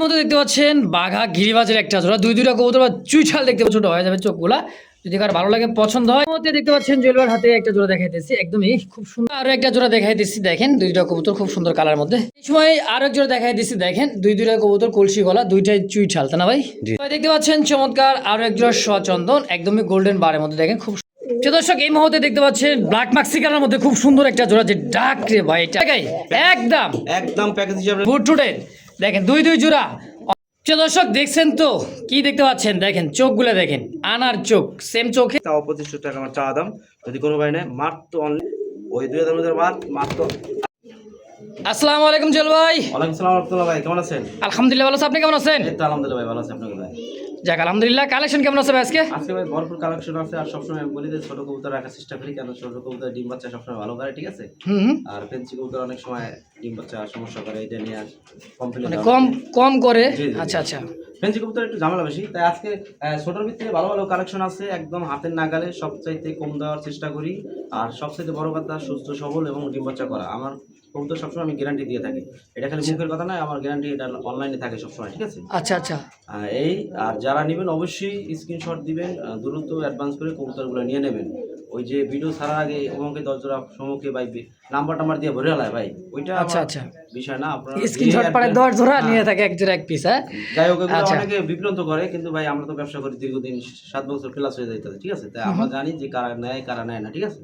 মধ্যে দেখতে পাচ্ছেন বাঘা গিরিবাজের একটা জোড়া দুই দুইটা কবুতর বা চুইছাল দেখতে ছোট হয়ে যাবে চোখগুলা। যদি কার ভালো লাগে পছন্দ হয় মধ্যে দেখতে পাচ্ছেন জুয়েলবার হাতে একটা জোড়া দেখাইতেছি একদমই খুব সুন্দর। আরও একটা জোড়া দেখাইতেছি দেখেন দুই দুইটা কবুতর খুব সুন্দর কালার মধ্যে। এই সময় আরও এক জোড়া দেখাই দিচ্ছি দেখেন দুই দুইটা কবুতর কলসি গলা দুইটাই চুইছাল তাই না ভাই? ভাই দেখতে পাচ্ছেন চমৎকার আরও এক জোড়া সচন্দন একদমই গোল্ডেন বারের মধ্যে দেখেন খুব দর্শক এই মুহূর্তে দেখতে পাচ্ছেন ব্ল্যাক মাক্সিকানের মধ্যে খুব সুন্দর একটা জোড়া যে ডাক রে ভাই এটা একদম। একদম প্যাকেজ হিসাবে দেখেন দুই দুই জোড়া। প্রিয় দর্শক দেখছেন তো? কি দেখতে পাচ্ছেন? দেখেন চোখগুলো দেখেন আনার চোখ সেম চোখে। তাও পঁচিশশো টাকা আমার চা দাম। যদি কোনো ভাই নেয় মাত্র অনলি ওই দুই হাজার মধ্যে মাত্র তো আসসালামু আলাইকুম জল ভাই। ওয়ালাইকুম আসসালাম রহমতুল্লাহ ভাই কেমন আছেন? আলহামদুলিল্লাহ ভালো আছে। আপনি কেমন আছেন? এই তো আলহামদুলিল্লাহ ভাই ভালো আছে। আপনাকে ভাই যাক আলহামদুলিল্লাহ কালেকশন কেমন আছে আজকে? আজকে ভাই ভরপুর কালেকশন আছে আর সবসময় আমি বলি যে ছোট কবুতর রাখার চেষ্টা করি কেন ছোট কবুতর ডিম বাচ্চা সবসময় ভালো করে ঠিক আছে। আর ফেন্সি কবুতর অনেক সময় ডিম বাচ্চা সমস্যা করে এটা নিয়ে কমপ্লেন মানে কম কম করে। আচ্ছা আচ্ছা। ফেন্সি কবুতর একটু ঝামেলা বেশি। তাই আজকে ছোটোর ভিতরে ভালো ভালো কালেকশন আছে একদম হাতের নাগালে সবচাইতে কম দেওয়ার চেষ্টা করি আর সবচাইতে বড় কথা সুস্থ সবল এবং ডিম বাচ্চা করা। আমার কবুতর সবসময় আমি গ্যারান্টি দিয়ে থাকি। এটা খালি মুখের কথা নয় আমার গ্যারান্টি এটা অনলাইনে থাকে সবসময় ঠিক আছে? আচ্ছা আচ্ছা। এই আর যারা নেবেন অবশ্যই স্ক্রিনশট দিবেন দ্রুত অ্যাডভান্স করে কবুতরগুলো নিয়ে নেবেন। ওই যে ভিডিও ছাড়ার আগে অমুকে দশ জোড়া সমুখে ভাই নাম্বার টাম্বার দিয়ে ভরে হলায় ভাই। ওইটা আচ্ছা আচ্ছা। বিষয় না আপনারা স্ক্রিনশট যে পারে দশ ধরা হ্যাঁ। নিয়ে থাকে এক জোড়া এক পিস হ্যাঁ? যাই হোক আচ্ছা। অনেকে বিভ্রান্ত করে কিন্তু ভাই আমরা তো ব্যবসা করি দীর্ঘদিন সাত বছর প্লাস হয়ে যাইতে ঠিক আছে? তাই আমরা জানি যে কারা নেয় কারা নেয় না ঠিক আছে?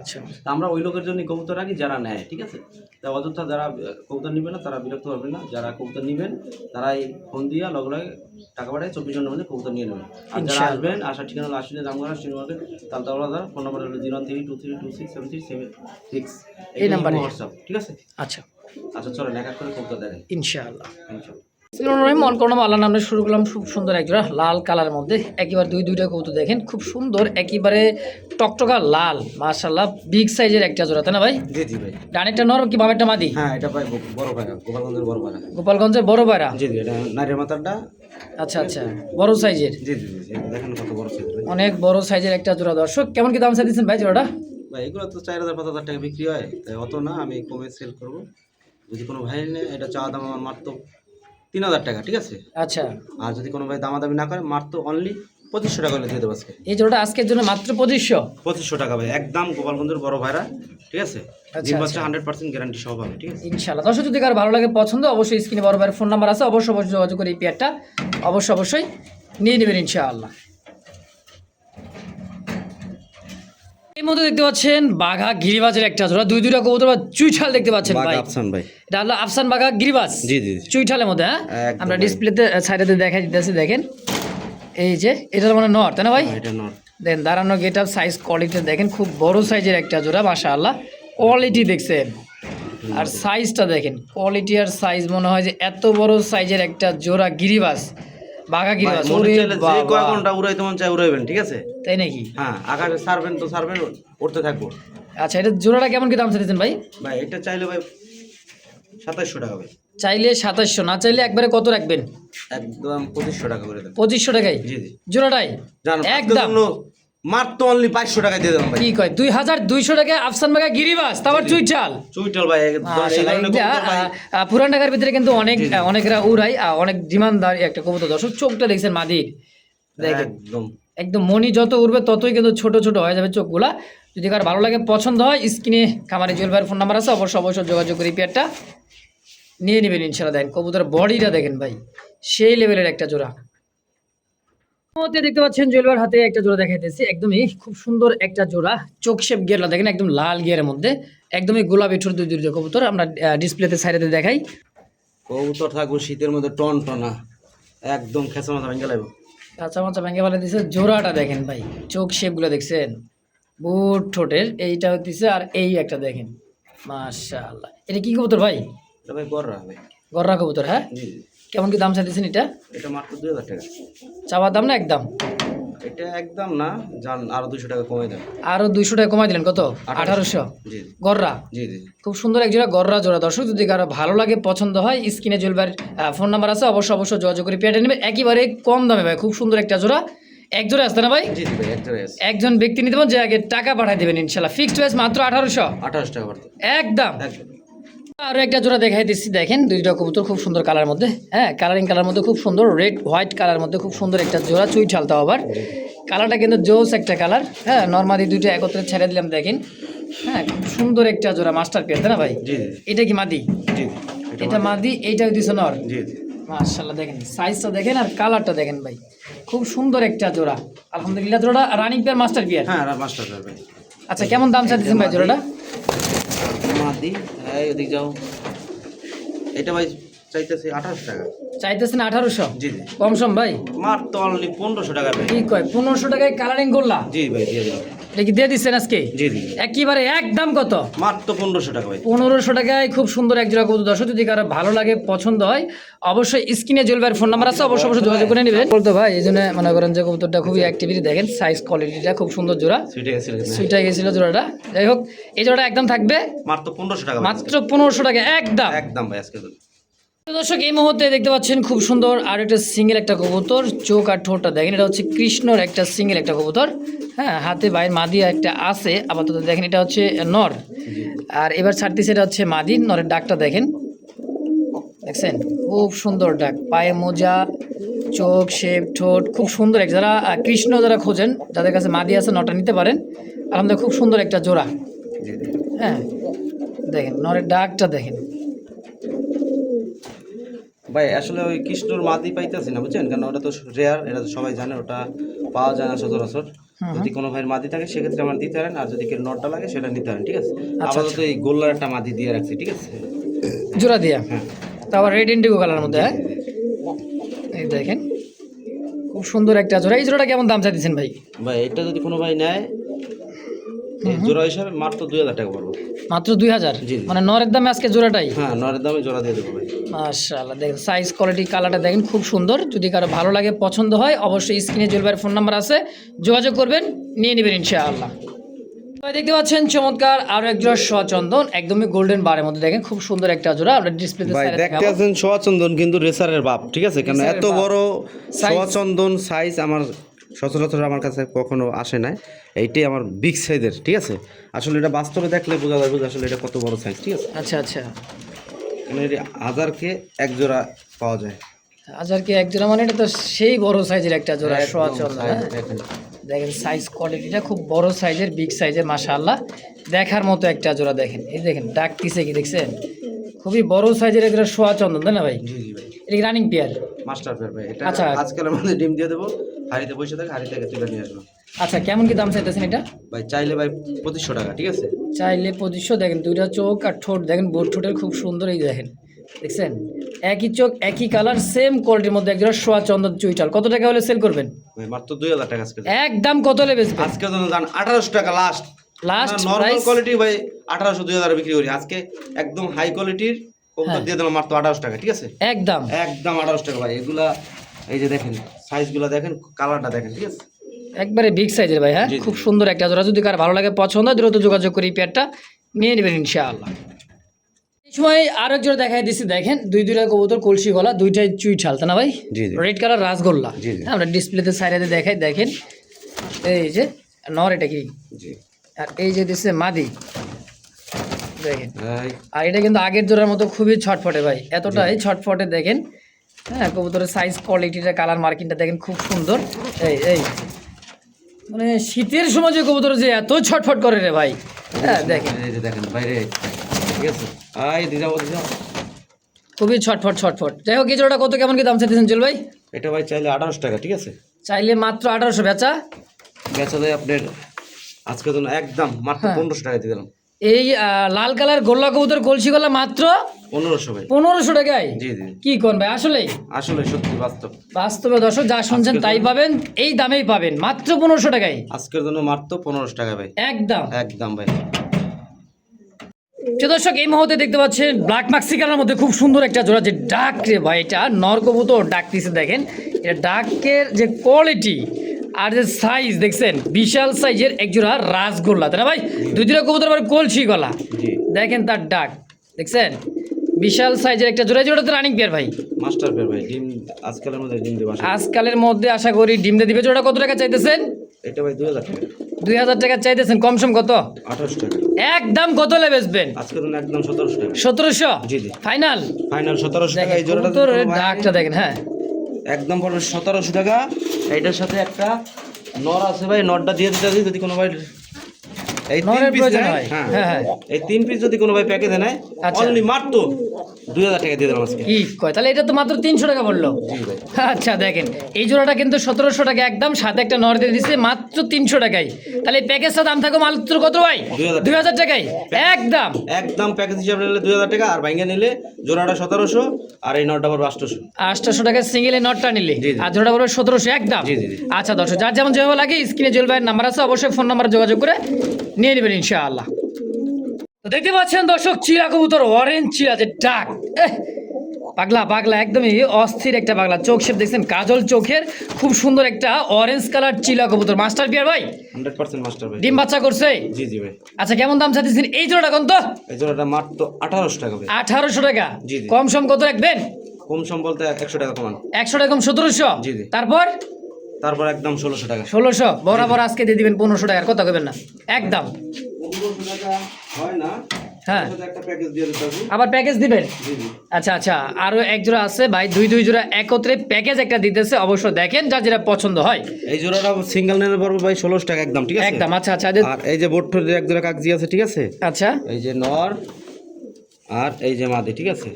আচ্ছা। তা আমরা ওই লোকের জন্য কবুতর রাখি যারা নেয় ঠিক আছে? তা অযথা যারা কবুতর নেবে না তারা বিরক্ত হবে না। যারা কবুতর নেবেন তারাই ফোন দিয়ে লগে লগে টাকা পাঠায় চব্বিশ ঘণ্টার মধ্যে কবুতর নিয়ে নেবেন। আর যারা আসবেন আসার ঠিকানা হলো আশুলিয়া জামগড়া সিনেমাকে তালতাওয়ালা ফোন নাম্বার হলো zero three two three two six seven three seven six. এই নাম্বারে। হোয়াটসঅ্যাপ ঠিক আছে? আচ্ছা। আচ্ছা চলেন এক এক করে কবুতর দেখেন। ইনশাআল্লাহ। ইনশাআল্লাহ। রহিম মন করলাম আল্লাহ নামে শুরু করলাম খুব সুন্দর একজোড়া লাল কালারের মধ্যে। একেবারে দুই দুইটা কবুতর দেখেন খুব সুন্দর একেবারে টকটকা লাল মার্শাল্লাহ বিগ সাইজের একটা জোড়া তাই না ভাই? জি জি ভাই। ডানেরটা নরম কি বামেরটা মাদি? হ্যাঁ এটা ভাই বড় ভাই গোপালগঞ্জের বড় ভাই গোপালগঞ্জের বড় বাইরা জি জি এটা নারীর মাথারটা। আচ্ছা আচ্ছা বড় সাইজের জি জি দেখেন কত বড় সাইজ অনেক বড় সাইজের একটা জোড়া দর্শক কেমন কি দাম চাইছেন ভাই জোড়াটা? ভাই এগুলো তো চার হাজার পাঁচ হাজার টাকা বিক্রি হয় তাই অত না আমি কমে সেল করব। যদি কোনো ভাই নেয় এটা চাওয়া দাম আমার মাত্র তিন হাজার টাকা ঠিক আছে? আচ্ছা। আর যদি কোনো ভাই দামাদামি না করে মাত্র অনলি পঁচিশশো টাকা হলে দিয়ে দেবো আজকে। এই জোড়াটা আজকের জন্য মাত্র পঁচিশশো? পঁচিশশো টাকা ভাই একদম গোপালগঞ্জের বড় ভাইরা ঠিক আছে? ডিম বাচ্চা। হান্ড্রেড পার্সেন্ট গ্যারান্টি সহ পাবে ঠিক আছে? ইনশাল্লাহ দর্শক যদি কার ভালো লাগে পছন্দ অবশ্যই স্ক্রিনে বড় ভাইয়ের ফোন নাম্বার আছে অবশ্যই অবশ্যই যোগাযোগ করে এই পেয়ারটা অবশ্যই অবশ্যই নিয়ে নেবেন ইনশাআল্লাহ। এই মধ্যে দেখতে পাচ্ছেন বাঘা গিরিবাজের একটা জোড়া দুই দুইটা কবুতর বা চুইঠাল দেখতে পাচ্ছেন ভাই। আফসান ভাই। এটা হলো আফসান বাঘা গিরিবাজ। জি জি। চুইঠালের মধ্যে হ্যাঁ? আমরা ডিসপ্লেতে সাইডেতে দেখা দিতেছি দেখেন। এই যে এটা মানে নর তাই না ভাই? এটা নট দেন দাঁড়ানো গেট আপ সাইজ কোয়ালিটি দেখেন খুব বড় সাইজের একটা জোড়া মাশা আল্লাহ কোয়ালিটি দেখছেন। আর সাইজটা দেখেন কোয়ালিটি আর সাইজ মনে হয় যে এত বড় সাইজের একটা জোড়া গিরিবাস বাঘা গিরিবাস ওরে চাইলে যে কয় ঘণ্টা উড়াইতে মন চাই উড়াইবেন ঠিক আছে? তাই নাকি? হ্যাঁ আকাশে সারবেন তো সারবেন উঠতে থাকব। আচ্ছা এটা জোড়াটা কেমন কি দাম ভাই? ভাই এটা চাইলে ভাই সাতাশশো টাকা ভাই চাইলে সাতাশশো না চাইলে একবারে কত রাখবেন? একদম পঁচিশশো টাকা করে পঁচিশশো টাকায়? জি জি। জোড়াটাই? একদম। মাত্র অনলি পাঁচশো টাকা দিয়ে ভাই। কি কয়? দুই হাজার দুইশো টাকায় আফসান গিরিবাস তারপর চুইচাল ভাই পুরান ঢাকার ভিতরে কিন্তু অনেক অনেকরা উড়াই অনেক ডিমান্ডদার একটা কবুতর। দর্শক চোখটা দেখছেন মাদির। একদম। একদম মনি যত উড়বে ততই কিন্তু ছোট ছোট হয়ে যাবে চোখগুলা। যদি কার ভালো লাগে পছন্দ হয় স্ক্রিনে খামারে জুয়েল ভাইয়ের ফোন নাম্বার আছে অবশ্যই অবশ্যই যোগাযোগ করে পেয়ারটা নিয়ে নেবেন ইনশাল্লাহ দেখেন কবুতর বডিটা দেখেন ভাই। সেই লেভেলের একটা জোড়া। মধ্যে দেখতে পাচ্ছেন জুয়েল ভাইয়ের হাতে একটা জোড়া দেখাইতেছি। একদমই খুব সুন্দর একটা জোড়া। চোখ শেপ গিয়ারলা দেখেন একদম লাল গিয়ারের মধ্যে। একদমই গোলাপি ঠোঁট দুই দুই কবুতর আমরা ডিসপ্লেতে সাইডে দেখাই। কবুতর থাকব শীতের মধ্যে টন টনা একদম খেসা মাথা ভেঙে লাগবে। কাঁচা মাচা ভেঙে ফেলে দিছে। জোড়াটা দেখেন ভাই চোখ শেপগুলো দেখছেন? বুট ঠোঁটের এইটা হচ্ছে আর এই একটা দেখেন। মাশাআল্লাহ। এটা কি কবুতর ভাই? এটা ভাই গররা ভাই। গররা কবুতর হ্যাঁ? জি। কেমন কি দাম চাইতেছেন এটা? এটা মাত্র দুই হাজার টাকা। চাওয়ার দাম না একদম? এটা একদম না যান আরও দুশো টাকা কমে দেন। আরও দুইশো টাকা কমাই দিলেন কত? আঠারোশো। জি গররা? জি জি। খুব সুন্দর এক জোড়া গররা জোড়া। দর্শক যদি কারও ভালো লাগে পছন্দ হয় স্ক্রিনে জুয়েলবার ফোন নাম্বার আছে অবশ্যই অবশ্যই যোগাযোগ করে পেটে নেবে একেবারে কম দামে ভাই খুব সুন্দর একটা জোড়া। এক জোড়া আসতে না ভাই? জি জি ভাই এক জায়গায় একজন ব্যক্তি নিতে যে আগে টাকা পাঠাই দেবেন ইনশাল্লাহ। ফিক্সড প্রাইস মাত্র আঠারোশো? আঠাশ টাকা একদম। আরও একটা জোড়া দেখাই দিচ্ছি দেখেন দুইটা কবুতর খুব সুন্দর কালার মধ্যে হ্যাঁ কালারিং কালার মধ্যে খুব সুন্দর রেড হোয়াইট কালার মধ্যে খুব সুন্দর একটা জোড়া চুই ঠালতে আবার। কালারটা কিন্তু জোস একটা কালার হ্যাঁ নর্মালি দুইটা একত্রে ছেড়ে দিলাম দেখেন। হ্যাঁ খুব সুন্দর একটা জোড়া মাস্টার পেয়ার তাই না ভাই? এটা কি মাদি? এটা মাদি। এইটা দিছে নর? জি দেখেন সাইজটা দেখেন আর কালারটা দেখেন ভাই। খুব সুন্দর একটা জোড়া। আলহামদুলিল্লাহ জোড়া রানিং পেয়ার মাস্টার পেয়ার হ্যাঁ মাস্টার ভাই। আচ্ছা কেমন দাম চাইতেছেন ভাই জোড়াটা? মাদি। এই ওদিক যাও। এটা ভাই চাইতেছি আঠারোশো টাকা। চাইতেছেন আঠারোশো? জি জি। কম সম ভাই? মাত্র অনলি পনেরোশো টাকা ভাই। কি কয় পনেরোশো টাকায় কালারিং করলা? জি ভাই দিয়ে দিলাম। এটা কি দিয়ে দিচ্ছেন আজকে? জি জি। একেবারে একদম কত? মাত্র পনেরোশো টাকা ভাই। পনেরোশো টাকায় খুব সুন্দর এক জোড়া কবুতর। দর্শক যদি কারও ভালো লাগে পছন্দ হয় অবশ্যই স্ক্রিনে জলবার ফোন নাম্বার আছে অবশ্যই অবশ্যই যোগাযোগ করে নেবেন। বলতো ভাই এই জন্য মনে করেন যে কবুতরটা খুবই অ্যাক্টিভিটি দেখেন সাইজ কোয়ালিটিটা খুব সুন্দর জোড়া। সুইটে গেছিল জোড়াটা। যাই হোক এই জোড়াটা একদম থাকবে। মাত্র পনেরোশো টাকা মাত্র পনেরোশো টাকা একদম। একদম ভাই আজকে দর্শক এই মুহূর্তে দেখতে পাচ্ছেন খুব সুন্দর আর একটা সিঙ্গেল একটা কবুতর। চোখ আর ঠোঁটটা দেখেন এটা হচ্ছে কৃষ্ণর একটা সিঙ্গেল একটা কবুতর। হ্যাঁ হাতে বাইর মাদি একটা আছে আপাতত দেখেন এটা হচ্ছে নর। আর এবার ছাড়তেছে এটা হচ্ছে মাদি নরের ডাকটা দেখেন। দেখছেন? খুব সুন্দর ডাক পায়ে মোজা চোখ শেপ ঠোঁট খুব সুন্দর এক যারা কৃষ্ণ যারা খোঁজেন যাদের কাছে মাদি আছে নটা নিতে পারেন। আলহামদুলিল্লাহ খুব সুন্দর একটা জোড়া। হ্যাঁ দেখেন নরের ডাকটা দেখেন। ভাই আসলে ওই কৃষ্ণর মাদি পাইতেছি না বুঝছেন? কারণ ওটা তো রেয়ার এটা তো সবাই জানে ওটা পাওয়া যায় না সচরাচর। যদি কোনো ভাইয়ের মাদি থাকে সেক্ষেত্রে আমার দিতে পারেন আর যদি কেউ নটটা লাগে সেটা নিতে পারেন ঠিক আছে? আচ্ছা, আপাতত এই গোল্লার একটা মাদি দিয়ে রাখছি ঠিক আছে? জোড়া দিয়া? হ্যাঁ। তারপর রেড ইন্ডিগো কালার মধ্যে হ্যাঁ? এই দেখেন খুব সুন্দর একটা জোড়া। এই জোড়াটা কেমন দাম চাইতেছেন ভাই? ভাই এটা যদি কোনো ভাই নেয় জোড়া হিসাবে মাত্র দুই হাজার টাকা পড়ব। মাত্র দুই হাজার। মানে নরের দামে আজকে জোড়াটাই? হ্যাঁ নরের দামে জোড়া দিয়ে দেবো ভাই। মাশাআল্লাহ দেখেন সাইজ কোয়ালিটি কালারটা দেখেন খুব সুন্দর। যদি কারও ভালো লাগে পছন্দ হয় অবশ্যই স্ক্রিনে জুয়েলবার ফোন নাম্বার আছে। যোগাযোগ করবেন নিয়ে নেবেন ইনশাআল্লাহ। দেখতে পাচ্ছেন চমৎকার আরও এক জোড়া সচন্দন একদমই গোল্ডেন বারের মধ্যে। দেখেন খুব সুন্দর একটা জোড়া আমরা ডিসপ্লেতে দেখতে আছেন সোয়াচন্দন কিন্তু রেসারের বাপ ঠিক আছে? কেন এত বড় Size। সোয়াচন্দন সাইজ আমার সচরাচর আমার কাছে কখনো আসে না এইটাই আমার বিগ সাইজের ঠিক আছে? আসলে এটা বাস্তবে দেখলে বোঝা যাবে যে আসলে এটা কত বড় সাইজ ঠিক আছে? আচ্ছা আচ্ছা। মানে হাজারকে এক জোড়া পাওয়া যায়। হাজার কি এক জোড়া মানে এটা তো সেই বড় সাইজের একটা জোড়া size হ্যাঁ দেখেন। সাইজ কোয়ালিটিটা খুব বড় সাইজের বিগ সাইজের মাশাআল্লাহ। দেখার মতো একটা জোড়া দেখেন। এই দেখেন ডাক পিছে কি দেখছেন? খুবই বড় সাইজের একটা সোয়া চন্দন তাই না ভাই? এটা রানিং পেয়ার মাস্টার ফেয়ার ভাই। এটা আচ্ছা। আজকাল আমাদের ডিম দিয়ে দেবো হাড়িতে বসে থাকে হাড়ি থেকে তুলে নিয়ে আসব। আচ্ছা কেমন কি দাম চাইতেছেন এটা? ভাই চাইলে ভাই পঁচিশশো টাকা ঠিক আছে? চাইলে পঁচিশশো দেখেন দুইটা চোখ আর ঠোঁট। দেখেন বোট ঠোঁটের খুব সুন্দর এই দেখেন। দেখছেন? একই চোখ একই কালার সেম কোয়ালিটির মধ্যে একজন সোয়া চন্দন চুইটাল। কত টাকা হলে সেল করবেন? মাত্র দুই হাজার টাকা আজকে। একদম কত হলে বেচবেন? আজকে জান আঠারোশো টাকা লাস্ট লাস্ট নর্মাল কোয়ালিটি ভাই আঠারোশো দুই হাজার বিক্রি করি। আজকে একদম হাই কোয়ালিটির কবুতর হ্যাঁ। দিয়ে দিলাম মাত্র আঠারোশো টাকা ঠিক আছে? একদম। একদম আঠারোশো টাকা ভাই। এগুলা এই যে দেখেন সাইজগুলো দেখেন কালারটা দেখেন ঠিক আছে? একবারে বিগ সাইজের ভাই হ্যাঁ। খুব সুন্দর একটা জোড়া। যদি কার ভালো লাগে পছন্দ হয় দ্রুত যোগাযোগ করি পেয়ারটা নিয়ে নেবেন ইনশাআল্লাহ। এই সময় আর এক জোড়া দেখাই দিচ্ছি দেখেন। দুই দুইটা কবুতর কলসি গলা দুইটাই চুই ছালতা না ভাই। Red colour rasgulla. আমরা ডিসপ্লেতে সাইডে দেখাই দেখেন। এই যে নর এটা কি? আর এই যে দিচ্ছে মাদি। দেখেন। আর এটা কিন্তু আগের জোড়ার মতো খুবই ছটফটে ভাই। এতটাই ছটফটে দেখেন। হ্যাঁ কবুতরের সাইজ কোয়ালিটিটা কালার মার্কিংটা দেখেন খুব সুন্দর। এই এই। মানে শীতের সময় যে কবুতর যে এত ছটফট করে রে ভাই। হ্যাঁ দেখেন। এই যে দেখেন বাইরে। ঠিক আছে? আই দিয়ে যাব দিয়ে যাব। খুবই ছটফট ছটফট। যাই হোক এই জোড়াটা কত কেমন কি দাম চাইতেছেন চল ভাই? এটা ভাই চাইলে আঠারোশো টাকা ঠিক আছে? চাইলে মাত্র আঠারোশো বেচা। বেচা যায় আপনার আজকে জন্য একদম মাত্র হ্যাঁ। পনেরোশো টাকা দিয়ে দিলাম। এই লাল কালার গোল্লা কবুতর কলসি গোল্লা মাত্র পনেরোশো ভাই। পনেরোশো টাকায়? জি জি। কি কোন ভাই আসলেই? আসলে সত্যি বাস্তব। বাস্তবে দর্শক যা শুনছেন তাই পাবেন এই দামেই পাবেন মাত্র পনেরোশো টাকায়। আজকের জন্য মাত্র পনেরোশো টাকা ভাই। একদম। একদম ভাই। প্রিয় দর্শক এই মুহূর্তে দেখতে পাচ্ছেন ব্ল্যাক মাক্সিকানের মধ্যে খুব সুন্দর একটা জোড়া যে ডাক রে ভাই এটা নর কবুতর ডাক দিছে দেখেন। এটা ডাকের যে কোয়ালিটি আর যে সাইজ দেখছেন? বিশাল সাইজের এক জোড়া রাসগোল্লা তাই না ভাই? দুই দুটা কবুতর আবার কলসি গলা। দেখেন তার ডাক দেখছেন? বিশাল সাইজের একটা জোড়া জোড়া তো রানিং পেয়ার ভাই। মাস্টার ফের ভাই ডিম আজকালের মধ্যে ডিম দেবো। আজকালের মধ্যে আশা করি ডিম দিয়ে দিবে। জোড়া কত টাকা চাইতেছেন? এটা ভাই দুই হাজার টাকা। দুই হাজার টাকা চাইতেছেন কম সম কত? আঠারোশো টাকা। একদম কত হলে বেচবেন? আজকে তো একদম সতেরোশো টাকা। সতেরোশো? জি, জি। ফাইনাল? ফাইনাল সতেরোশো টাকা এই জোড়াটা ডাকটা দেখেন হ্যাঁ। একদম পড়বে টাকা। এইটার সাথে একটা নর আছে ভাই নরটা দিয়ে দিতে যদি কোনো ভাই এই তিন পিস হয়। হ্যাঁ। হ্যাঁ। এই তিন পিস যদি কোনো ভাই প্যাকেজে নেয় আচ্ছা। অনলি মাত্র দুই হাজার টাকা দিয়ে দিলাম আজকে। কি কয়? তাহলে এটা তো মাত্র তিনশো টাকা বলল আচ্ছা দেখেন এই জোড়াটা কিন্তু সতেরোশো টাকা একদম সাথে একটা নর দিয়ে দিচ্ছে মাত্র তিনশো টাকায়। তাহলে প্যাকেজটা দাম থাকবে মাত্র কত ভাই? দুই হাজার টাকায়? একদম। একদম প্যাকেজ হিসাবে নিলে দুই হাজার টাকা আর ভাঙ্গে নিলে জোড়াটা সতেরোশো আর এই নরটা পড়বে আটশোশো। আটশোশো টাকা সিঙ্গেল নটটা নিলে। আর জোড়া পড়বে সতেরোশো একদম। আচ্ছা দর্শক যার যেমন যেভাবে লাগে স্ক্রিনে জুয়েল ভাইয়ের নাম্বার আছে অবশ্যই ফোন নাম্বারে যোগাযোগ করে নিয়ে নেবেন ইনশাআল্লাহ। দেখতে পাচ্ছেন দর্শক চিরা কবুতর অরেঞ্জ চিরা যে ডাক পাগলা পাগলা একদমই অস্থির একটা পাগলা। চোখ শেপ দেখছেন কাজল চোখের খুব সুন্দর একটা অরেঞ্জ কালার চিলা কবুতর। মাস্টার পিয়ার ভাই হান্ড্রেড পার্সেন্ট মাস্টার ভাই ডিম বাচ্চা করছে? জি জি ভাই। আচ্ছা কেমন দাম চাইতেছেন? এই জোড়াটা কোন তো? এই জোড়াটা মাত্র আঠারোশো টাকা ভাই। আঠারোশো টাকা। জি, জি। কম সম কত রাখবেন? কম সম বলতে একশো টাকা কমান। একশো টাকা কম সতেরোশো? জি, জি। তারপর? তারপর একদম ষোলোশো টাকা। ষোলোশো। বরাবর আজকে দিয়ে দিবেন পনেরোশো টাকার কথা কবেন না? একদম। হয় আবার প্যাকেজ দিবেন? আচ্ছা আচ্ছা আরও এক জোড়া আছে। ভাই দুই দুই জোড়া একত্রে প্যাকেজ একটা দিতেছে অবশ্য দেখেন যা যেটা পছন্দ হয়। এই জোড়াটা সিঙ্গেল নিলে পারব ভাই ষোলোশো টাকা একদম ঠিক আছে? একদম আচ্ছা আচ্ছা আর এই যে এক জোড়া কাগজি আছে ঠিক আছে? আচ্ছা। এই যে নর আর এই যে মাদি ঠিক আছে?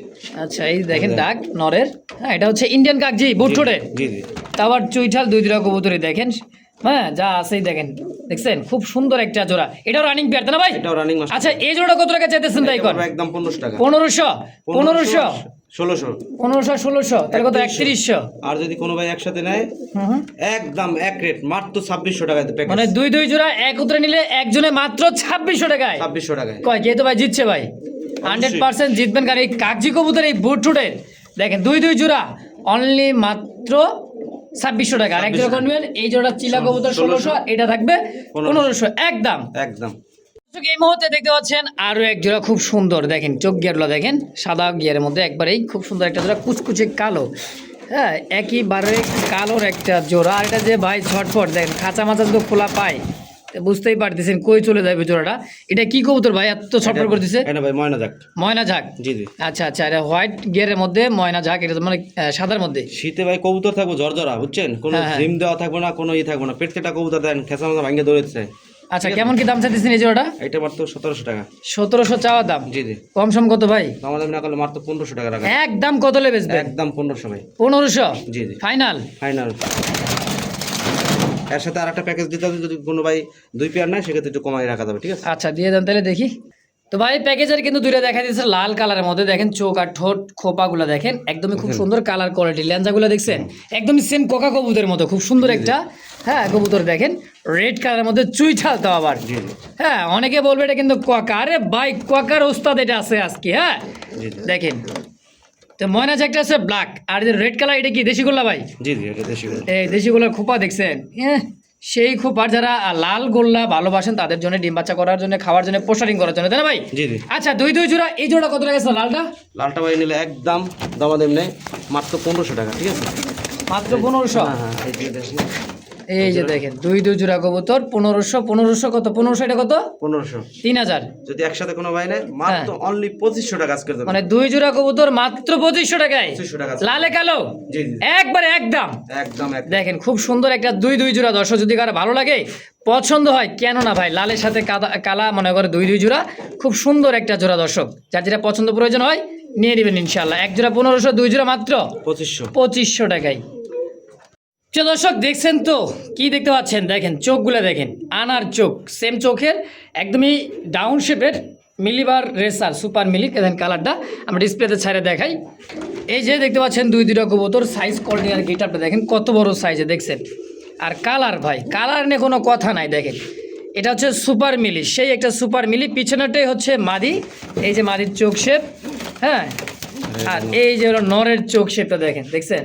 আচ্ছা এই দেখেন ডাক নরের। হ্যাঁ এটা হচ্ছে ইন্ডিয়ান কাকজি বুটছোটে জি জি তারপর চুইঠাল দুই জোড়া কবুতরে দেখেন। হ্যাঁ যা আছেই দেখেন। দেখছেন? খুব সুন্দর একটা জোড়া। এটাও রানিং পেয়ার না ভাই? এটাও রানিং আচ্ছা এই জোড়া কত টাকা চাইতেছেন তাই কর একদম পনেরোশো টাকা। পনেরোশো? পনেরোশো? ষোলোশো। পনেরোশো ষোলোশো? তাহলে কত? একত্রিশশো। আর যদি কোনো ভাই একসাথে নেয়। একদম এক রেট মাত্র ছাব্বিশশো টাকায় মানে দুই দুই জোড়া একত্রে নিলে একজনে মাত্র ছাব্বিশশো টাকায়। ছাব্বিশশো টাকায়। কয় কে তো ভাই জিতছে ভাই? হান্ড্রেড পার্সেন্ট জিতবেন কারণ এই কাগজি কবুতর এই বুট টুটের দেখেন দুই দুই জোড়া অনলি মাত্র ছাব্বিশশো টাকা। আর এক জোড়া করবেন এই জোড়া চিলা কবুতর ষোলোশো এটা থাকবে পনেরোশো একদম। একদম। এই মুহূর্তে দেখতে পাচ্ছেন আরও এক জোড়া খুব সুন্দর দেখেন চোখ গিয়ারগুলো দেখেন সাদা গিয়ারের মধ্যে একবারেই খুব সুন্দর একটা জোড়া কুচকুচে কালো। হ্যাঁ একইবারে কালোর একটা জোড়া। আর এটা যে ভাই ঝটফট দেখেন খাঁচা মাচা তো খোলা পায় বুঝতেই পারতেছেন কই চলে যাবে জোড়াটা এটা কি কবুতর ভাই? এত ছটফট করতেছে। এটা ভাই ময়না যাক ময়না ঝাঁক জি জি। আচ্ছা আচ্ছা এটা হোয়াইট গিয়ারের মধ্যে ময়না ঝাঁক এটা মানে সাদার মধ্যে। শীতে ভাই কবুতর থাকব জর্জরা বুঝছেন? কোনো হ্যাঁ, হ্যাঁ। জিম দেওয়া থাকবে না কোনো ই থাকবে না। পেট কেটা কবুতর দেন খেসা মাথা ভাঙ্গে দৌড়েছে আচ্ছা কেমন কি দাম চাইতেছেন এই জোড়াটা? এটা মাত্র সতেরোশো টাকা। সতেরোশো চাওয়া দাম? জি জি। কম সম কত ভাই? আমাদের না করলে মাত্র পনেরোশো টাকা রাখা। একদম কত লে বেচবেন? একদম পনেরোশো ভাই। পনেরোশো? জি জি। ফাইনাল? ফাইনাল। এর সাথে আর একটা প্যাকেজ দিতে হবে যদি কোনো ভাই দুই পেয়ার নেয় সেক্ষেত্রে একটু কমাই রাখা যাবে ঠিক আছে? আচ্ছা দিয়ে দেন তাহলে দেখি। তো ভাই প্যাকেজের কিন্তু দুইটা দেখা দিয়েছে লাল কালারের মধ্যে। দেখেন চোখ আর ঠোঁট খোপাগুলো দেখেন। একদমই খুব সুন্দর কালার কোয়ালিটি লেঞ্জাগুলো দেখছেন? একদমই সেম কোকা কবুতরের মতো খুব সুন্দর একটা হ্যাঁ কবুতর দেখেন। রেড কালারের মধ্যে চুই ছাল তো আবার হ্যাঁ অনেকে বলবে এটা কিন্তু কোয়াকা আরে ভাই কোয়াকার ওস্তাদ এটা আছে আজকে হ্যাঁ? দেখেন। তো ময়না একটা আছে ব্ল্যাক আর যে রেড কালার এটা কি দেশি গোল্লা ভাই? জি জি এটা দেশি গরু। এই দেশি গোল্লার খোপা দেখছেন? হ্যাঁ সেই খোপার যারা লাল গোল্লা ভালোবাসেন তাদের জন্য ডিম বাচ্চা করার জন্য খাওয়ার জন্য পোস্টারিং করার জন্য তাই না ভাই? জি জি। আচ্ছা দুই দুই জোড়া এই জোড়া কত টাকা লালটা? লালটা ভাই নিলে একদম দামাদাম নেই মাত্র পনেরোশো টাকা ঠিক আছে? মাত্র পনেরোশো? হ্যাঁ হ্যাঁ এই যে দেখুন দুই দুই জোড়া কবুতর পনেরোশো পনেরোশো কত? পনেরোশো এটা কত? পনেরোশো। তিন হাজার। যদি একসাথে কোনো ভাই নেয় মাত্র অনলি পঁচিশশো টাকা মানে দুই জোড়া কবুতর মাত্র পঁচিশশো টাকায়। টাকা লালে কালো? একবারে একদম। একদম দেখেন খুব সুন্দর একটা দুই দুই জোড়া দর্শক যদি কারও ভালো লাগে পছন্দ হয় কেন না ভাই লালের সাথে কালা মনে করে দুই দুই জোড়া খুব সুন্দর একটা জোড়া দর্শক। যার যেটা পছন্দ প্রয়োজন হয় নিয়ে নেবেন ইনশাল্লাহ এক জোড়া পনেরোশো দুই জোড়া মাত্র? পঁচিশশো। পঁচিশশো টাকায়। প্রিয় দর্শক দেখছেন তো? কি দেখতে পাচ্ছেন? দেখেন চোখগুলো দেখেন। আনার চোখ সেম চোখের একদমই ডাউন শেপের মিলিবার রেসার সুপার মিলি দেখেন কালারটা আমরা ডিসপ্লেতে ছাড়ে দেখাই। এই যে দেখতে পাচ্ছেন দুই দুইটা কবুতর সাইজ কোয়ালিটি আর গেটআপটা দেখেন কত বড় সাইজে দেখছেন? আর কালার ভাই কালার নিয়ে কোনো কথা নাই দেখেন। এটা হচ্ছে সুপার মিলি সেই একটা সুপার মিলি পিছনেটাই হচ্ছে মাদি। এই যে মাদির চোখ শেপ হ্যাঁ? আর এই যে হলো নরের চোখ শেপটা দেখেন দেখছেন?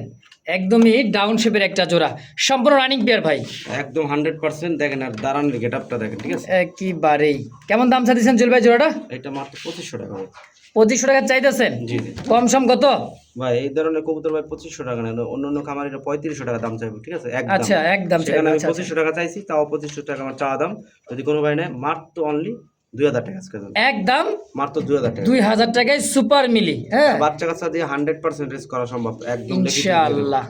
একদমই ডাউন শেপের একটা জোড়া। সম্পূর্ণ রানিং পেয়ার ভাই। একদম হান্ড্রেড পার্সেন্ট দেখেন আর দাঁড়ানোর গেট আপটা দেখেন ঠিক আছে? একেবারেই। কেমন দাম চাইতেছেন জুয়েল ভাই জোড়াটা? এটা মাত্র পঁচিশশো টাকা ভাই। পঁচিশশো টাকা চাইতেছেন? জি কম সম কত? ভাই এই ধরনের কবুতর ভাই পঁচিশশো টাকা নেন অন্য অন্য খামারিরা পঁয়ত্রিশশো টাকা দাম চাইবে ঠিক আছে? আচ্ছা একদম সেখানে আমি আচ্ছা, পঁচিশশো টাকা চাইছি তাও পঁচিশশো টাকা আমার চাওয়া দাম। যদি কোনো ভাই নেয় মাত্র অনলি দুই হাজার টাকা একদম মাত্র দুই হাজার টাকা। দুই হাজার টাকায় সুপার মিলি হ্যাঁ। বাচ্চা কাচ্চা দিয়ে হান্ড্রেড পার্সেন্ট করা সম্ভব একদম ইনশাআল্লাহ।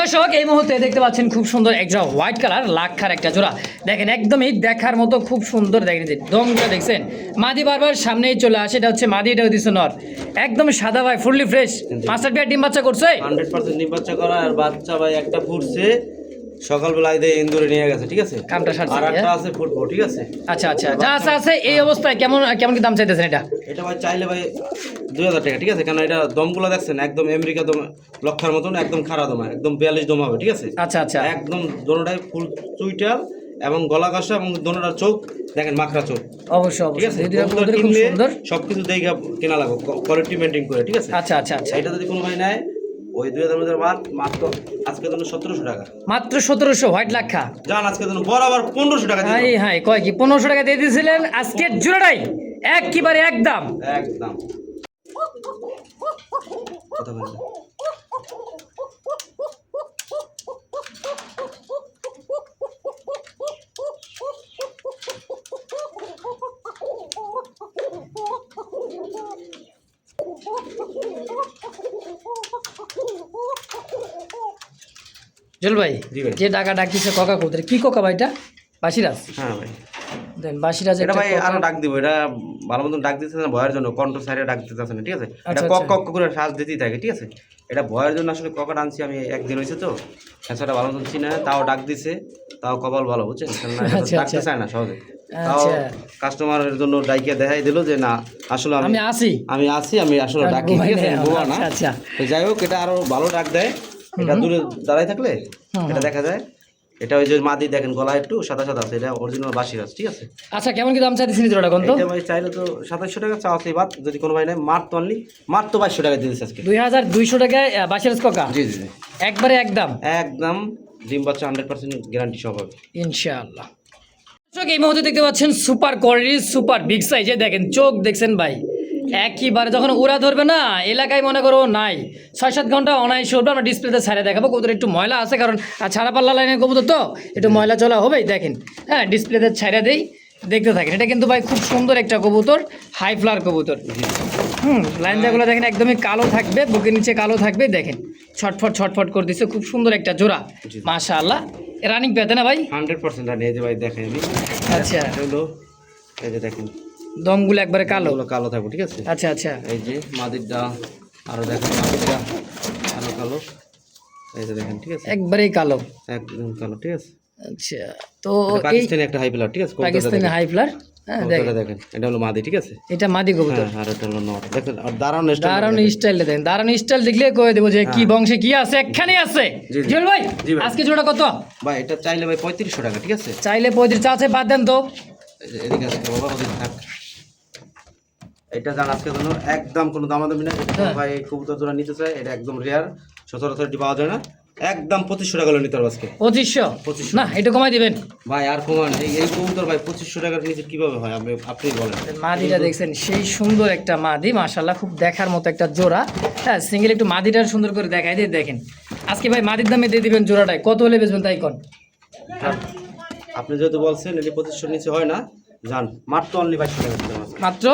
দর্শক এই মুহূর্তে দেখতে পাচ্ছেন খুব সুন্দর একটা হোয়াইট কালার লাক্ষার একটা জোড়া। দেখেন একদমই দেখার মতো খুব সুন্দর দেখেন যে দমটা দেখছেন। মাদি বারবার সামনেই চলে আসে এটা হচ্ছে মাদি এটা হচ্ছে নর। একদম সাদা ভাই ফুললি ফ্রেশ। মাস্টার বিয়ার ডিম বাচ্চা করছে? হান্ড্রেড পার্সেন্ট বাচ্চা করা আর বাচ্চা ভাই একটা ফুটছে। সকালবেলায় দিয়ে ইন্দুরে নিয়ে গেছে ঠিক আছে? কামটা সারছে আর একটা? আছে ফুটবো ঠিক আছে? আচ্ছা আচ্ছা। যা আছে আছে এই অবস্থায় কেমন কেমন কি দাম চাইতেছেন এটা? এটা ভাই চাইলে ভাই দুই হাজার টাকা ঠিক আছে? কারণ এটা দমগুলো দেখছেন একদম আমেরিকা দম লক্ষার মতন একদম খারাপ দম একদম বিয়াল্লিশ দম হবে ঠিক আছে? আচ্ছা আচ্ছা। একদম দোনোটাই ফুল চুইটাল এবং গলা কষা এবং দোনোটার চোখ দেখেন মাখরা চোখ। অবশ্যই সবকিছু দেখে কেনা লাগবে কোয়ালিটি মেনটেন করে ঠিক আছে? আচ্ছা আচ্ছা আচ্ছা। এটা যদি কোনো ভাই নেয় ওই দুই হাজার মধ্যে মাত্র মাত্র আজকে জন্য সতেরোশো টাকা। মাত্র সতেরোশো হোয়াইট লাক্ষা। যান আজকে জন্য বরাবর পনেরোশো টাকা হ্যাঁ হাই কয় কি পনেরোশো টাকা দিয়ে দিয়েছিলেন? আজকের জোড়াটাই একেবারে একদম। একদম। কথা বলবে জল ভাই যে ককা কবুতর কি কোকা ভাইটা বাসিরাজ হ্যাঁ ভাই। দেন বাসিরাজ এটা ভাই আরও ডাক দিব এটা ভালো মতন ডাক দিতেছে না ভয়ের জন্য সাইডে ডাক দিতেছে না ঠিক আছে? এটা আচ্ছা, কক আচ্ছা। কক করে শ্বাস দিতেই থাকে ঠিক আছে? এটা ভয়ের জন্য আসলে আনছি আমি একদিন হয়েছে তো ভালো মতন চিনে তাও ডাক দিছে তাও কপাল ভালো বুঝছেন? আচ্ছা, ডাকতে। চায় না সহজে। তাও। কাস্টমারের জন্য ডাইকে দেখাই দিল যে না আসলে আমি আসি। আমি আছি আমি আসলে ডাকি ঠিক আছে? না। যাই হোক এটা আরও ভালো ডাক দেয়। এটা দূরে দাঁড়াই থাকলে এটা দেখা যায়। এটা ওই যে মাদি দেখেন গলা একটু সাদা সাদা আছে এটা অরিজিনাল বাসির আছে ঠিক আছে? আচ্ছা কেমন কি দাম চাইতেছেন জোড়াটা কোন তো? এটা ভাই চাইলে তো সাতাশশো টাকা চাওয়া সেই বাদ যদি কোনো ভাই নেয় মাত্র অনলি মাত্র বাইশশো টাকা দিয়ে দিচ্ছে আজকে। দুই হাজার দুইশো টাকায় আহ, বাসিরাজ কোকা জি জি একবারে একদম? একদম ডিম বাচ্চা হান্ড্রেড পার্সেন্ট গ্যারান্টি সব হবে। ইনশাআল্লাহ। দর্শক এই মুহূর্তে দেখতে পাচ্ছেন সুপার কোয়ালিটি সুপার বিগ সাইজে দেখেন চোখ দেখছেন ভাই। একইবারে যখন উড়া ধরবে না এলাকায় মনে করো নাই। ছয় সাত ঘণ্টা অনায়াসে উঠবে আমরা ডিসপ্লেতে ছাড়ে দেখাবো। কবুতর একটু ময়লা আছে কারণ আর ছাড়া পাল্লা লাইনের কবুতর তো একটু ময়লা চলা হবেই দেখেন। হ্যাঁ ডিসপ্লেতে ছাড়া দেই দেখতে থাকেন। এটা কিন্তু ভাই খুব সুন্দর একটা কবুতর হাই ফ্লার কবুতর। হুম লাইন জাগুলো দেখেন একদমই কালো থাকবে বুকের নিচে কালো থাকবে দেখেন। ছটফট ছটফট করে দিচ্ছে খুব সুন্দর একটা জোড়া। মাশা আল্লাহ রানিং পেতে না ভাই? হান্ড্রেড পার্সেন্ট যে ভাই দেখেন আচ্ছা। এই যে দেখেন। দমগুলো একবারে কালো? কালো থাকবে ঠিক আছে? আচ্ছা আচ্ছা। এই যে মাদিরটা আরও দেখেন মাদিরটা আরও কালো। এই যে দেখেন ঠিক আছে? একবারেই কালো। একদম কালো ঠিক আছে? আচ্ছা তো পাকিস্তানি একটা হাই প্লার ঠিক আছে? পাকিস্তানি। হাই ফ্লার হ্যাঁ দেখেন। এটা হলো মাদি ঠিক আছে? এটা মাদি কবুতর। হ্যাঁ আর এটা হলো নট দেখেন আর দারুণ স্টাইল দেখেন। দারুণ স্টাইল দেখলে কয়ে দেবো যে কি বংশে কি আছে একখানে আছে। হ্যাঁ। জুয়েল ভাই আজকে জোড়া কত? ভাই এটা চাইলে ভাই পঁয়ত্রিশশো টাকা ঠিক আছে? চাইলে পঁয়ত্রিশ আছে বাদ দেন তো। এদিকে আছে বাবা ওদিকে থাক। এটা জান আজকে জন্য একদম কোনো দামাদামি না হ্যাঁ। ভাই এই কবুতর জোড়া নিতে চাই এটা একদম রেয়ার সচরাচর এটি পাওয়া যায় না। একদম পঁচিশশো টাকা নিতে পারব আজকে। পঁচিশশো? 2500 না এটা কমাই দিবেন। ভাই আর কমান এই এই কবুতর ভাই পঁচিশশো টাকার নিচে কীভাবে হয়? আপনি আপনি বলেন। মাদিটা দেখছেন সেই সুন্দর একটা মাদি মাশাল্লাহ খুব দেখার মতো একটা জোড়া। হ্যাঁ সিঙ্গেল একটু মাদিটা সুন্দর করে দেখাই দিয়ে দেখেন। আজকে ভাই মাদির দামে দিয়ে দিবেন জোড়াটায়। কত হলে বেচবেন তাই কোন। আপনি যেহেতু বলছেন এটি পঁচিশশোর নিচে হয় না। যান মাত্র অনলি বাইশশো টাকা মাত্র?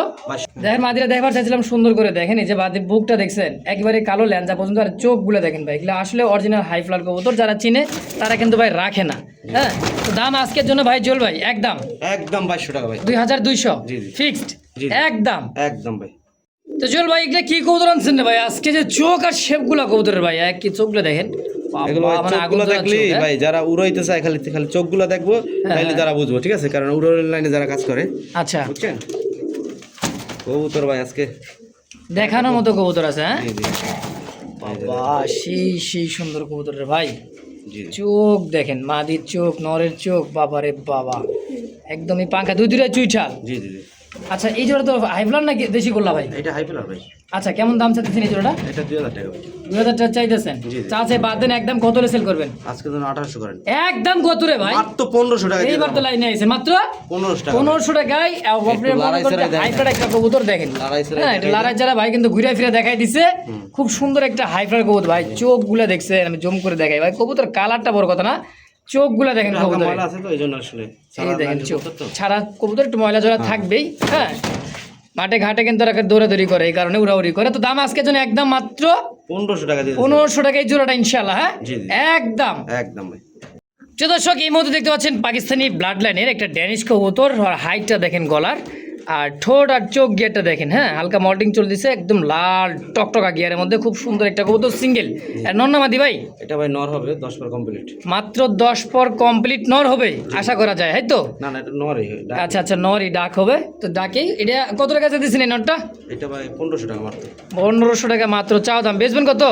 দেখেন মাদিরা দেখবার চাইছিলাম সুন্দর করে দেখেন এই যে বাদির বুকটা দেখছেন একেবারে কালো ল্যাঞ্জা পর্যন্ত আর চোখগুলো দেখেন ভাই এগুলো আসলে অরিজিনাল হাই ফ্লার কবুতর যারা চিনে তারা কিন্তু ভাই রাখে না। হ্যাঁ? তো দাম আজকের জন্য ভাই জল ভাই একদম। একদম বাইশশো টাকা ভাই। দুই হাজার দুইশো। ফিক্সড। একদম। একদম ভাই। তো জল ভাই এগুলো কি কবুতর আনছেন ভাই? আজকে যে চোখ আর শেপগুলো কবুতরের ভাই এক কি চোখগুলো দেখেন। এগুলো মানে চোখগুলো দেখলি হ্যাঁ? ভাই যারা উড়াইতে চায় খালি খালি চোখগুলো দেখব তাইলে যারা বুঝব ঠিক আছে? কারণ উড়োর লাইনে যারা কাজ করে আচ্ছা। বুঝছেন? কবুতর ভাই আজকে দেখানোর মতো কবুতর আছে হ্যাঁ? বাবা সেই সেই সুন্দর কবুতর ভাই। চোখ দেখেন মাদির চোখ নরের চোখ বাবারে বাবা। একদমই পাঙ্খা দুই দুইটা চুইছাল জি জি জি। আচ্ছা এই জোড়া তো হাইফ্লার নাকি দেশি করলা ভাই? এটা হাই পেলার ভাই। আচ্ছা কেমন দাম চাইতেছেন এই জোড়াটা? এটা দুই হাজার টাকা। দুই হাজার টাকা চাইতেছেন। বাদ দেন একদম কত সেল করবেন? আজকে ধরুন আঠারোশো করেন। একদম কত রে ভাই। মাত্র পনেরোশো টাকা এইবার তো লাইনে আছে মাত্র পনেরোশো টাকা। পনেরোশো টাকায় একটা কবুতর দেখেন। হ্যাঁ এটা যারা ভাই কিন্তু ঘুরে ফিরে দেখাই দিছে। খুব সুন্দর একটা হাইফার কবুতর ভাই। চোখগুলা দেখছেন আমি জম করে দেখাই। ভাই কবুতর কালারটা বড় কথা না। চোখগুলা দেখেন কবুতর। এই দেখেন চোখ। ছাড়া কবুতর একটু ময়লা জলা থাকবেই। হ্যাঁ। মাঠে ঘাটে কিন্তু ওরা দৌড়াদৌড়ি করে এই কারণে উড়াউড়ি করে। তো দাম আজকের জন্য একদম মাত্র পনেরোশো টাকা। পনেরোশো টাকায় জোড়াটা ইনশাল্লাহ হ্যাঁ। একদম। একদম দর্শক এই মুহূর্তে দেখতে পাচ্ছেন পাকিস্তানি ব্লাড লাইনের একটা ড্যানিশ কবুতর হাইটটা দেখেন গলার। আর ঠোঁট আর চোখ গিয়ারটা দেখেন হ্যাঁ? হালকা মল্টিং চলতেছে একদম লাল টকটকা গিয়ারের মধ্যে খুব সুন্দর একটা কবুতর সিঙ্গেল আর নন্নামাদি ভাই? এটা ভাই নর হবে দশ পর কমপ্লিট মাত্র দশ পর কমপ্লিট নর হবে আশা করা যায় হ্যাঁ তো? না না এটা নরই আচ্ছা আচ্ছা নরই ডাক হবে। তো ডাকেই এটা কত টাকা দিয়েছেন এই নটটা এটা ভাই পনেরোশো টাকা মাত্র। পনেরোশো টাকা মাত্র চাও দাম। বেচবেন কত?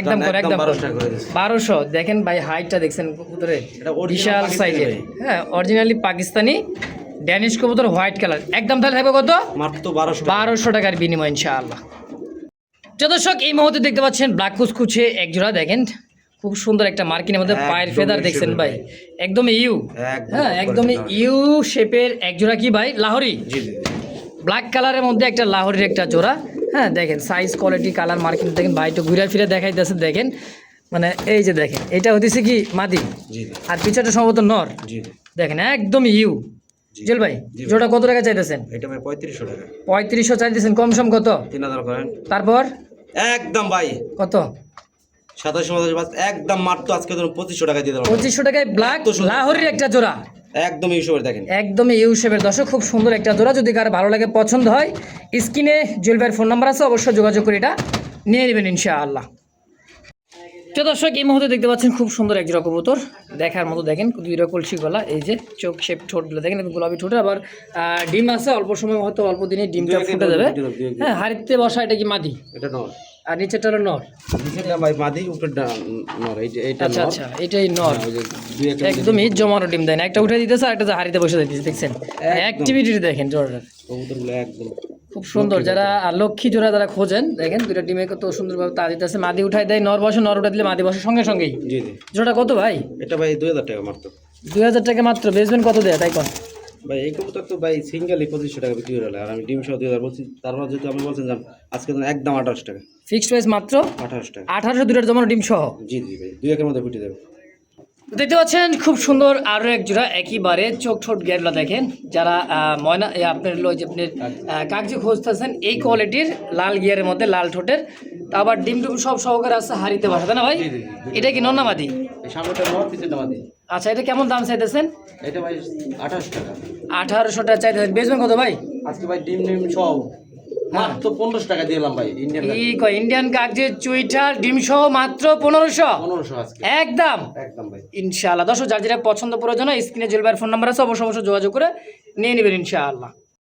একদম করে একদম বারোশো দেখেন ভাই হাইটটা দেখছেন বিশাল সাইজের হ্যাঁ অরিজিনালি পাকিস্তানি। ড্যানিশ কবুতর হোয়াইট কালার একদম তাহলে থাকবে কত? মাত্র বারোশো বারোশো টাকার বিনিময় ইনশাআল্লাহ। তো দর্শক এই মুহূর্তে দেখতে পাচ্ছেন ব্ল্যাক কুচকুচে এক জোড়া দেখেন। খুব সুন্দর একটা মার্কিনের মধ্যে পায়ের ফেদার দেখছেন ভাই। একদম ইউ। হ্যাঁ উপরে একদমই ইউ শেপের এক জোড়া কি ভাই? লাহোরি? ব্ল্যাক কালারের মধ্যে একটা লাহোরের একটা জোড়া। হ্যাঁ দেখেন সাইজ কোয়ালিটি কালার মার্কিন দেখেন। ভাই একটু ঘুরে ফিরে দেখাইতেছে দেখেন। মানে এই যে দেখেন এটা হতেছে কি মাদি? আর পিছাটা সম্ভবত নর। দেখেন একদম ইউ। জেল ভাই জোড়া কত টাকা চাইতেছেন? এটা ভাই পঁয়ত্রিশশো টাকা। পঁয়ত্রিশশো চাইতেছেন কম সম কত? তিন হাজার করেন। তারপর? একদম ভাই। কত? সাতাশ সাতাশ পাঁচ একদম মাত্র আজকে ধরুন পঁচিশশো টাকা দিয়ে দেবো পঁচিশশো টাকায় ব্ল্যাক। লাহোরের একটা জোড়া। একদম ইউসবের দেখেন। একদমই ইউ শেপের দর্শক খুব সুন্দর একটা জোড়া। যদি কারও ভালো লাগে পছন্দ হয় স্ক্রিনে জুয়েল ভাইয়ের ফোন নাম্বার আছে অবশ্যই যোগাযোগ করে এটা নিয়ে নেবেন ইনশাআল্লাহ। তো দর্শক এই মুহূর্তে দেখতে পাচ্ছেন খুব সুন্দর এক জোড়া কবুতর দেখার মতো দেখেন দুই কলসি গলা এই যে চোখ শেপ ঠোঁটগুলো দেখেন গোলাপি ঠোঁটে আবার ডিম আছে অল্প সময় হয়তো অল্প দিনে ডিমটা ফুটে যাবে। হ্যাঁ হাড়িতে বসা এটা কি মাদি? এটা নর। আর নিচেরটা হলো নর। নিচেরটা মাদি উপরেরটা নর এই যে এইটা আচ্ছা আচ্ছা এটাই নর। ওই যে দুই একটা একদমই জমানো ডিম দেয় না। একটা উঠে দিতেছে আর একটা হাড়িতে বসে দিতেছে দেখছেন? অ্যাক্টিভিটি দেখেন জোড়াটার কবুতরগুলো একদম। খুব সুন্দর যারা আর লক্ষ্মী জোড়া যারা খোঁজেন দেখেন দুটা ডিমে কত সুন্দরভাবে তা দিতেছে। মাদি উঠাই দেয় নর বসে নর উঠে দিলে মাদি বসে সঙ্গে সঙ্গেই। জি জি। জোড়া কত ভাই? এটা ভাই দুই হাজার টাকা মাত্র। দুই হাজার টাকা মাত্র বেচবেন কত দেয়? তাই কন। ভাই এই কবুতর তো ভাই সিঙ্গেলই পঁচিশশো টাকা বিক্রি হলো আর আমি ডিম সহ দুই হাজার বলছি তারপর যেহেতু আপনি বলছেন যে আজকে একদম আঠাশ টাকা। ফিক্সড প্রাইস মাত্র আঠাশ টাকা। আঠারোশো দুটার জমানো ডিম সহ? জি জি ভাই দুই একের মধ্যে ফুটে যাবে। দেখতে পাচ্ছেন খুব সুন্দর আরও এক জোড়া একইবারে চোখ ঠোঁট গেরগুলো দেখেন। যারা ময়না আপনার হলো যে আপনি আহ, কাগজি খুঁজতেছেন এই কোয়ালিটির লাল গিয়ারের মধ্যে লাল ঠোঁটের। আবার ডিম টুম সব সহকারে আছে হারিতে বসা তাই না ভাই? এটা কি নন্নামাদি? আচ্ছা এটা কেমন দাম চাইতেছেন? এটা ভাই আঠাশ টাকা। আঠারোশো টাকা চাইতেছেন। বেচবেন কত ভাই? আজকে ভাই ডিম ডিম সহ মাত্র পনেরোশো টাকা দিলাম ভাই ইন্ডিয়ান ইন্ডিয়ান কাগজের চুইটার ডিম সহ মাত্র পনেরোশো। পনেরোশো আজকে। একদম। একদম ভাই। ইনশাআল্লাহ। দর্শক যার যেটা পছন্দ প্রয়োজন স্ক্রিনে জেলবার ফোন নাম্বার আছে অবশ্য অবশ্যই যোগাযোগ করে নিয়ে নেবেন ইনশাআল্লাহ।